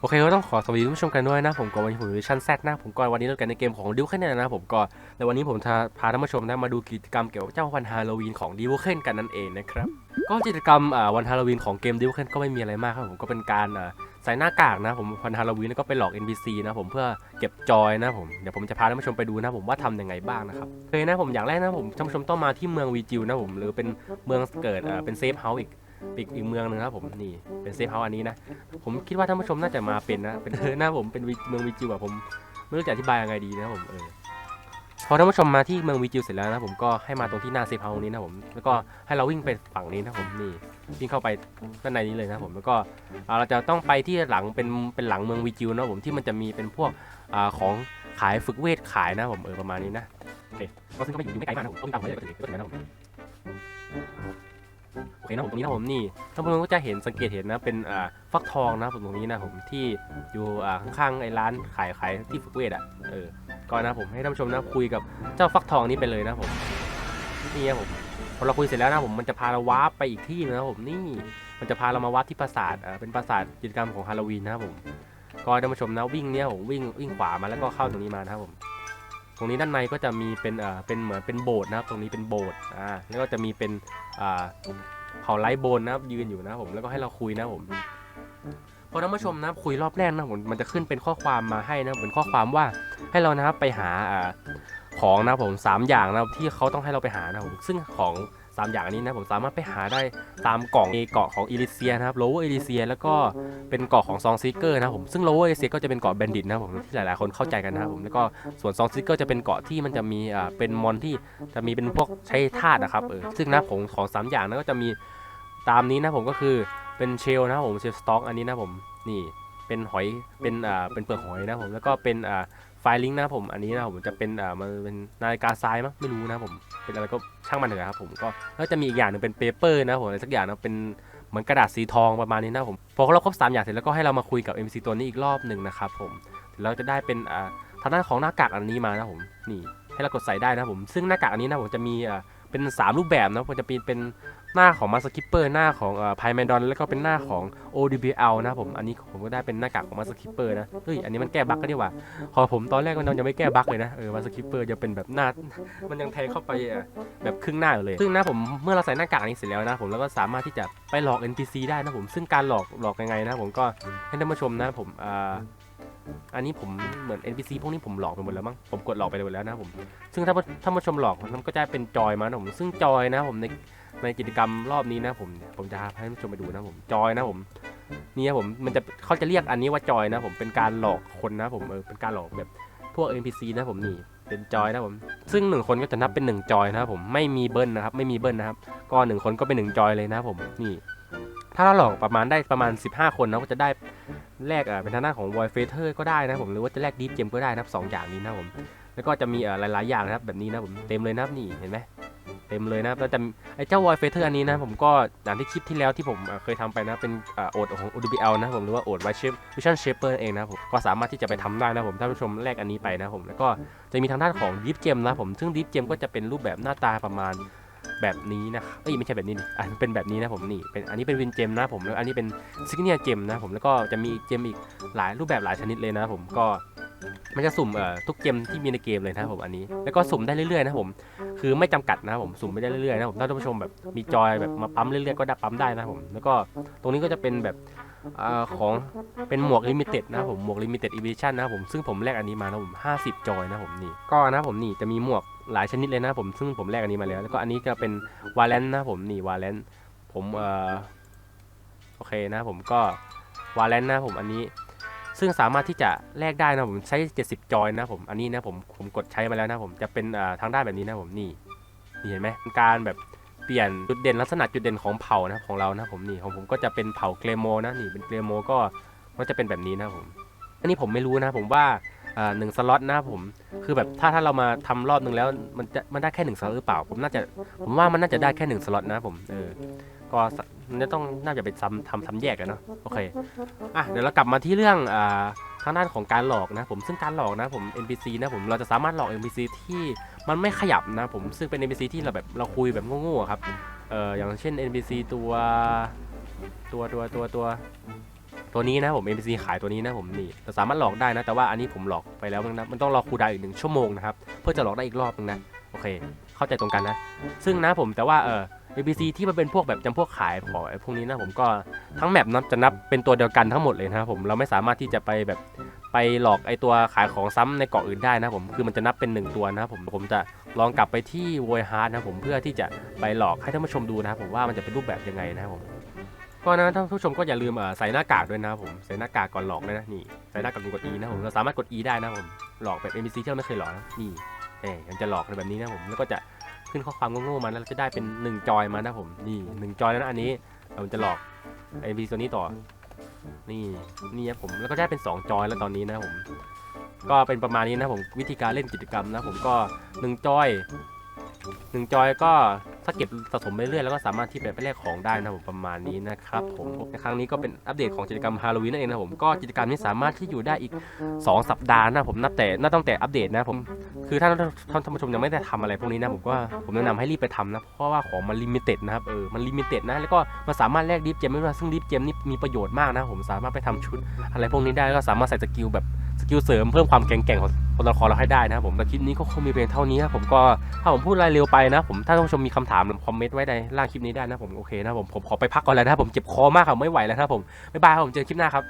โอเคก็ต้องขอสวัสดีท่านผู้ชมกันด้วยนะผมก็วันนี้ผมอยู่ชั้นแซดนะผมก็วันนี้เรากันในเกมของดิวเคนเนี่ยนะผมก็ในวันนี้ผมจะพาท่านผู้ชมนะมาดูกิจกรรมเกี่ยวกับเจ้าวันฮาโลวีนของดิวเคนกันนั่นเองนะครับก็กิจกรรมวันฮาโลวีนของเกมดิวเคนก็ไม่มีอะไรมากครับผมก็เป็นการใส่หน้ากากนะผมวันฮาโลวีนก็ไปหลอก NPC นะผมเพื่อเก็บจอยนะผมเดี๋ยวผมจะพาท่านผู้ชมไปดูนะผมว่าทำยังไงบ้างนะครับโอเคนะผมอย่างแรกนะผมท่านผู้ชมต้องมาที่เมืองวีจิวนะผมหรือเป็นเมืองเกิดอ่าเป็นเซฟเฮาส์อีก อีกอีกเมืองหนึงนะครับผมนี่เป็นเซฟเฮาส์อันนี้นะ ผมคิดว่าท่านผู้ชมน่าจะมาเป็นนะเป็นเออหน้าผมเป็นวิเมืองวิจิวอะผมไม่รู้จะอธิบายยังไงดีนะผมเออพอท่านผู้ชมมาที่เมืองวิจิวเสร็จแล้วนะผมก็ให้มาตรงที่หน้าเซฟเฮาส์นี้นะผมแล้วก็ให้เราวิ่งไปฝั่งนี้นะผมนี่วิ่งเข้าไปด้านในนี้เลยนะผมแล้วก็อ่าเราจะต้องไปที่หลังเป็นเป็นหลังเมืองวิจิวนะผมที่มันจะมีเป็นพวกอ่าของขายฝึกเวทขายนะผมเออประมาณนี้นะโอเคก็ซึ่งก็ไม่อยู่ไม่ไกลมากนะผมต้องตามไปเลยก็ถึงก็ถึงแล้วนะผม เคนะผมตรงนี้นะผมนี่ท่านผู้ชมก็จะเห็นสังเกตเห็นนะเป็นอ่าฟักทองนะผมตรงนี้นะผมที่อยู่อ่าข้างๆไอ้ร้านขายขายที่ฝึกเวทอะเออก็นะผมให้ท่านผู้ชมนะคุยกับเจ้าฟักทองนี้ไปเลยนะผมนี่นะผมพอเราคุยเสร็จแล้วนะผมมันจะพาเราวาร์ปไปอีกที่นะผมนี่มันจะพาเรามาวาร์ปที่ปราสาทอ่าเป็นปราสาทกิจกรรมของฮาโลวีนนะครับผมก็ท่านผู้ชมนะวิ่งเนี่ยผมวิ่งวิ่งขวามาแล้วก็เข้าตรงนี้มานะครับผมตรงนี้ด้านในก็จะมีเป็นเอ่าเป็นเหมือนเป็นโบสถ์นะครับตรงนี้เป็นโบสถ์อ่าแล้วก็จะมีเป็นอ่า เผาไลฟ์โบนนะครับยืนอยู่นะผมแล้วก็ให้เราคุยนะผมพอท่านผู้ชมนะคุยรอบแรกนะผมมันจะขึ้นเป็นข้อความมาให้นะเป็นข้อความว่าให้เรานะครับไปหาของนะผมสามอย่างนะที่เขาต้องให้เราไปหานะผมซึ่งของ สามอย่างนี้นะผมสามารถไปหาได้ตามกล่องเกาะของอิลิเซียนะครับโลเวอร์อิลิเซียแล้วก็เป็นเกาะของซองซิเกอร์นะผมซึ่งโลเวอร์อิลิเซียก็จะเป็นเกาะแบนดิตนะผมที่หลายๆคนเข้าใจกันนะครับผมแล้วก็ส่วนซองซิเกอร์จะเป็นเกาะที่มันจะมีอ่าเป็นมอนที่จะมีเป็นพวกใช้ธาตุนะครับเออซึ่งนะของของสามอย่างนั้นก็จะมีตามนี้นะผมก็คือเป็นเชลนะครับผมเชลสต็อกอันนี้นะผมนี่ เป็นหอยเป็นอ่าเป็นเปลือกหอยนะผมแล้วก็เป็นอ่าไฟลิงนะผมอันนี้นะผมจะเป็นอ่ามันเป็นนาฬิกาทรายมั้งไม่รู้นะผมเป็นอะไรก็ช่างมันเถอะครับผมก็แล้วจะมีอีกอย่างหนึ่งเป็นเปเปอร์นะผมอะไรสักอย่างนะเป็นเหมือนกระดาษสีทองประมาณนี้นะผมพอเราครบสามอย่างเสร็จแล้วก็ให้เรามาคุยกับ MC ตัวนี้อีกรอบหนึ่งนะครับผมเราจะได้เป็นอ่าทางด้านของหน้ากากอันนี้มานะผมนี่ให้เรากดใส่ได้นะผมซึ่งหน้ากากอันนี้นะผมจะมีอ่าเป็นสามรูปแบบนะผมจะเป็นเป็น หน้าของมาสกิปเปอร์หน้าของไพแมนดอนแล้วก็เป็นหน้าของ ODBL นะผมอันนี้ผมก็ได้เป็นหน้ากากของมาสกิปเปอร์นะเฮ้ยอันนี้มันแก้บั๊กก็ดีกว่าพอผมตอนแรกมันยังไม่แก้บั๊กเลยนะเออมาสกิปเปอร์จะเป็นแบบหน้ามันยังแทงเข้าไปแบบครึ่งหน้าอยู่เลย ซึ่งนะผมเมื่อเราใส่หน้ากากนี้เสร็จแล้วนะผมแล้วก็สามารถที่จะไปหลอก NPC ได้นะผมซึ่งการหลอกหลอกยังไงนะผมก็ให้ท่านผู้ชมนะผมอ่าอันนี้ผมเหมือน NPC พวกนี้ผมหลอกไปหมดแล้วมั้ง ผมกดหลอกไปหมดแล้วนะผม ซึ่งถ้าท่าผู้ชมหลอกมันก็จะเป็นจอยมานะผม ซึ่งจอยนะผมใน ในกิจกรรมรอบนี้นะผมผมจะให้ท่านผู้ชมไปดูนะผมจอยนะผมนี่ผมมันจะเขาจะเรียกอันนี้ว่าจอยนะผมเป็นการหลอกคนนะผมเออเป็นการหลอกแบบพวก NPC นะผมนี่เป็นจอยนะผมซึ่งหนึ่งคนก็จะนับเป็นหนึ่งจอยนะครับผมไม่มีเบิ้ลนะครับไม่มีเบิ้ลนะครับก็หนึ่งคนก็เป็นหนึ่งจอยเลยนะผมนี่ ถ้าเราหลอกประมาณได้ประมาณ 15 คนนะก็จะได้แลกอ่าเป็นทางด้านของ Void Fighter ก็ได้นะผมหรือว่าจะแลก Deep Gem ก็ได้นับสองอย่างนี้นะผมแล้วก็จะมีอ่าหลายๆอย่างนะครับแบบนี้นะผมเต็มเลยนะครับนี่เห็นไหม เต็มเลยนะครับแล้วจะไอ้เจ้าวอยเฟเธอร์อันนี้นะผมก็อย่างที่คลิปที่แล้วที่ผมเคยทำไปนะเป็นอ่าโอดของ UDBL นะผมหรือว่าโอดไวเชฟวิชั่นเชเปอร์เองนะผมก็สามารถที่จะไปทำได้นะผมท่านผู้ชมแลกอันนี้ไปนะผมแล้วก็จะมีทางด้านของดิฟเจมนะผมซึ่งดิฟเจมก็จะเป็นรูปแบบหน้าตาประมาณแบบนี้นะเอ้ยไม่ใช่แบบนี้อันเป็นแบบนี้นะผมนี่เป็นอันนี้เป็นวินเจมนะผมแล้วอันนี้เป็นซิกเนียเจมนะผมแล้วก็จะมีเจมอีกหลายรูปแบบหลายชนิดเลยนะผมก็ มันจะสุ่มเอ่อทุกเกมที่มีในเกมเลยนะครับผมอันนี้ แล้วก็สุ่มได้เรื่อยๆนะผม คือไม่จำกัดนะครับผมสุ่มไปได้เรื่อยๆนะผมถ้าท่านผู้ชมแบบมีจอยแบบมาปั๊มเรื่อยๆก็ได้ปั๊มได้นะครับผม แล้วก็ตรงนี้ก็จะเป็นแบบอาของเป็นหมวกลิมิเต็ดนะครับผมหมวกลิมิเต็ดอีดิชั่นนะครับผมซึ่งผมแลกอันนี้มานะผม50 จอยนะผมนี่ก็นะผมนี่จะมีหมวกหลายชนิดเลยนะผมซึ่งผมแลกอันนี้มาแล้วแล้วก็อันนี้ก็เป็นวาเลนนะผมนี่วาเลนผมเอ่อโอเคนะผมก็วาเลนนะผมอันนี้ ซึ่งสามารถที่จะแลกได้นะผมใช้ 70 จอยนะผมอันนี้นะผมผมกดใช้มาแล้วนะผมจะเป็นทางด้านแบบนี้นะผมนี่นี่เห็นไหมการแบบเปลี่ยนจุดเด่นลักษณะจุดเด่นของเผ่านะของเรานะผมนี่ของผมก็จะเป็นเผ่าเกรโมนะนี่เป็นเกรโมก็ก็จะเป็นแบบนี้นะผม อันนี้ผมไม่รู้นะผมว่าหนึ่งสล็อตนะผมคือแบบถ้าถ้าเรามาทำรอบหนึ่งแล้วมันจะมันได้แค่หนึ่งสล็อตหรือเปล่า ผมน่าจะผมว่ามันน่าจะได้แค่หนึ่งสล็อตนะผมเออก็ มันจะต้องน่าจะไปซ้ำทำซ้ำแยกกันเนาะโอเคอะเดี๋ยวเรากลับมาที่เรื่องอ่าทางด้านของการหลอกนะผมซึ่งการหลอกนะผม NPC นะผมเราจะสามารถหลอก NPC ที่มันไม่ขยับนะผมซึ่งเป็น NPC ที่เราแบบเราคุยแบบโง่ๆอะครับเอ่ออย่างเช่น NPC ตัวตัวตัวตัวตัวตัวนี้นะผม NPC ขายตัวนี้นะผมนี่แต่สามารถหลอกได้นะแต่ว่าอันนี้ผมหลอกไปแล้วนะมันต้องรอคูดาวอีกหนึ่งชั่วโมงนะครับเพื่อจะหลอกได้อีกรอบนึงนะโอเค เข้าใจตรงกันนะ ซึ่งนะผมแต่ว่าเออ NPC ที่มันเป็นพวกแบบจำพวกขายของไอ้พวกนี้นะผมก็ทั้งแมปนับจะนับเป็นตัวเดียวกันทั้งหมดเลยนะครับผมเราไม่สามารถที่จะไปแบบไปหลอกไอ้ตัวขายของซ้ำในเกาะอื่นได้นะผมคือมันจะนับเป็นหนึ่งตัวนะครับผมผมจะลองกลับไปที่โวยฮาร์ดนะผมเพื่อที่จะไปหลอกให้ท่านผู้ชมดูนะครับผมว่ามันจะเป็นรูปแบบยังไงนะครับผมก็นะท่านผู้ชมก็อย่าลืมใส่หน้ากากด้วยนะครับผมใส่หน้ากากก่อนหลอกนะนี่ใส่หน้ากากกด E นะผมเราสามารถกด E ได้นะผมหลอกแบบ NPC ที่เราไม่เคยหลอกนะนี่เอ๊ยังจะหลอกในแบบนี้นะผมแล้วก็จะ ขึ้นข้อความโง่ๆมาแล้วจะได้เป็น 1 จอยมานะผม นี่1จอยแล้วนะอันนี้เราจะหลอกไอพีตัวนี้ต่อ นี่นี่ครับผมแล้วก็ได้เป็น 2 จอยแล้วตอนนี้นะผม ก็เป็นประมาณนี้นะผมวิธีการเล่นกิจกรรมนะผมก็ 1 จอย 1 จอยก็ ถ้าเก็บสะสมไปเรื่อยๆแล้วก็สามารถที่ไปไปแลกของได้นะผมประมาณนี้นะครับผมในครั้งนี้ก็เป็นอัปเดตของกิจกรรมฮาโลวีนนั่นเองนะผมก็กิจกรรมนี้สามารถที่อยู่ได้อีก 2 สัปดาห์นะผมนับแต่นับตั้งแต่อัปเดตนะผมคือถ้าท่านท่านผู้ชมยังไม่ได้ทำอะไรพวกนี้นะผมก็ผมแนะนำให้รีบไปทำนะเพราะว่าของมันลิมิเต็ดนะครับเออมันลิมิเต็ดนะแล้วก็มันสามารถแลกดิฟเจมได้ด้วยซึ่งดิฟเจมนี่มีประโยชน์มากนะผมสามารถไปทำชุดอะไรพวกนี้ได้แล้วก็สามารถใส่สกิลแบบ สกิลเสริมเพิ่มความแข็งแกร่งของตัวละครเราให้ได้นะครับผมแต่คลิปนี้ก็คงมีเพียงเท่านี้ครับผมก็ถ้าผมพูดอะไรเร็วไปนะผมถ้าท่านผู้ชมมีคำถามหรือคอมเมนต์ไว้ในล่างคลิปนี้ได้นะผมโอเคนะผมผมขอไปพักก่อนแล้วนะครับผมเจ็บคอมากครับไม่ไหวแล้วนะครับผมบ๊ายบายครับผมเจอคลิปหน้าครับ